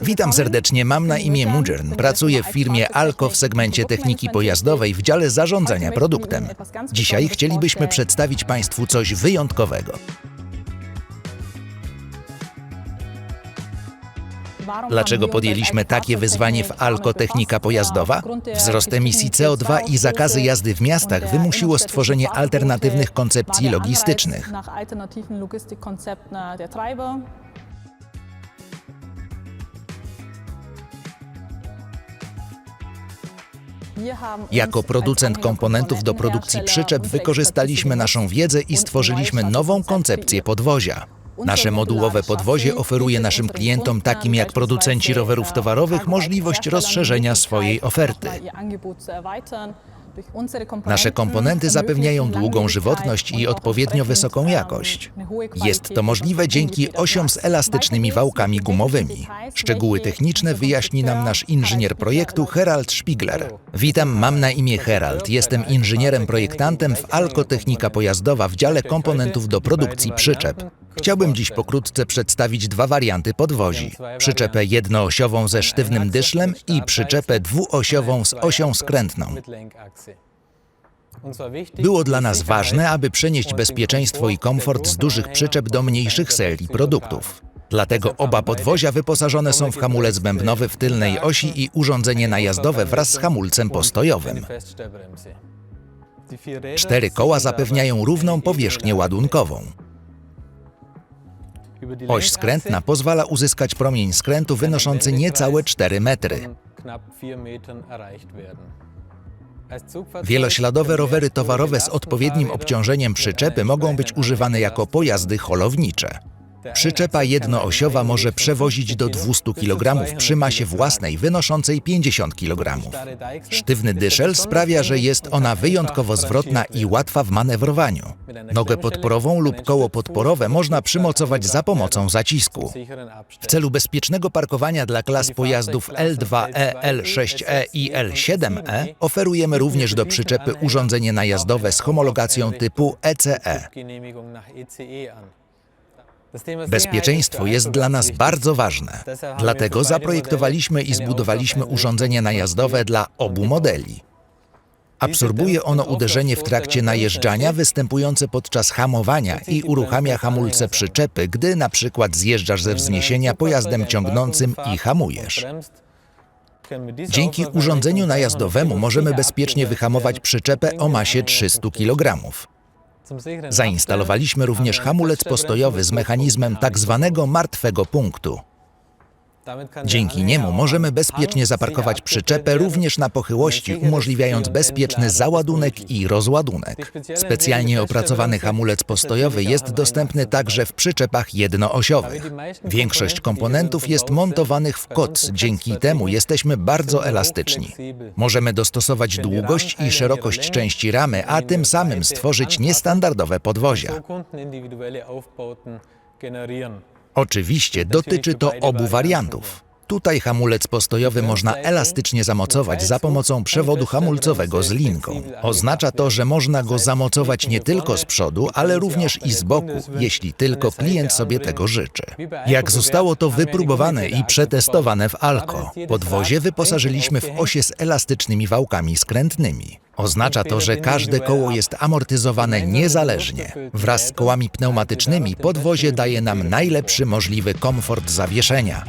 Witam serdecznie, mam na imię Mudgern. Pracuję w firmie Alco w segmencie techniki pojazdowej w dziale zarządzania produktem. Dzisiaj chcielibyśmy przedstawić Państwu coś wyjątkowego. Dlaczego podjęliśmy takie wyzwanie w Alco Technika Pojazdowa? Wzrost emisji CO2 i zakazy jazdy w miastach wymusiło stworzenie alternatywnych koncepcji logistycznych. Jako producent komponentów do produkcji przyczep wykorzystaliśmy naszą wiedzę i stworzyliśmy nową koncepcję podwozia. Nasze modułowe podwozie oferuje naszym klientom, takim jak producenci rowerów towarowych, możliwość rozszerzenia swojej oferty. Nasze komponenty zapewniają długą żywotność i odpowiednio wysoką jakość. Jest to możliwe dzięki osiom z elastycznymi wałkami gumowymi. Szczegóły techniczne wyjaśni nam nasz inżynier projektu Herald Spiegler. Witam, mam na imię Herald. Jestem inżynierem projektantem w Alco Technika Pojazdowa w dziale komponentów do produkcji przyczep. Chciałbym dziś pokrótce przedstawić dwa warianty podwozi. Przyczepę jednoosiową ze sztywnym dyszlem i przyczepę dwuosiową z osią skrętną. Było dla nas ważne, aby przenieść bezpieczeństwo i komfort z dużych przyczep do mniejszych serii produktów. Dlatego oba podwozia wyposażone są w hamulec bębnowy w tylnej osi i urządzenie najazdowe wraz z hamulcem postojowym. Cztery koła zapewniają równą powierzchnię ładunkową. Oś skrętna pozwala uzyskać promień skrętu wynoszący niecałe 4 metry. Wielośladowe rowery towarowe z odpowiednim obciążeniem przyczepy mogą być używane jako pojazdy holownicze. Przyczepa jednoosiowa może przewozić do 200 kg przy masie własnej wynoszącej 50 kg. Sztywny dyszel sprawia, że jest ona wyjątkowo zwrotna i łatwa w manewrowaniu. Nogę podporową lub koło podporowe można przymocować za pomocą zacisku. W celu bezpiecznego parkowania dla klas pojazdów L2E, L6E i L7E oferujemy również do przyczepy urządzenie najazdowe z homologacją typu ECE. Bezpieczeństwo jest dla nas bardzo ważne. Dlatego zaprojektowaliśmy i zbudowaliśmy urządzenie najazdowe dla obu modeli. Absorbuje ono uderzenie w trakcie najeżdżania występujące podczas hamowania i uruchamia hamulce przyczepy, gdy na przykład zjeżdżasz ze wzniesienia pojazdem ciągnącym i hamujesz. Dzięki urządzeniu najazdowemu możemy bezpiecznie wyhamować przyczepę o masie 300 kg. Zainstalowaliśmy również hamulec postojowy z mechanizmem tak zwanego martwego punktu. Dzięki niemu możemy bezpiecznie zaparkować przyczepę również na pochyłości, umożliwiając bezpieczny załadunek i rozładunek. Specjalnie opracowany hamulec postojowy jest dostępny także w przyczepach jednoosiowych. Większość komponentów jest montowanych w koc, dzięki temu jesteśmy bardzo elastyczni. Możemy dostosować długość i szerokość części ramy, a tym samym stworzyć niestandardowe podwozia. Oczywiście dotyczy to obu wariantów. Tutaj hamulec postojowy można elastycznie zamocować za pomocą przewodu hamulcowego z linką. Oznacza to, że można go zamocować nie tylko z przodu, ale również i z boku, jeśli tylko klient sobie tego życzy. Jak zostało to wypróbowane i przetestowane w Alco, podwozie wyposażyliśmy w osie z elastycznymi wałkami skrętnymi. Oznacza to, że każde koło jest amortyzowane niezależnie. Wraz z kołami pneumatycznymi podwozie daje nam najlepszy możliwy komfort zawieszenia.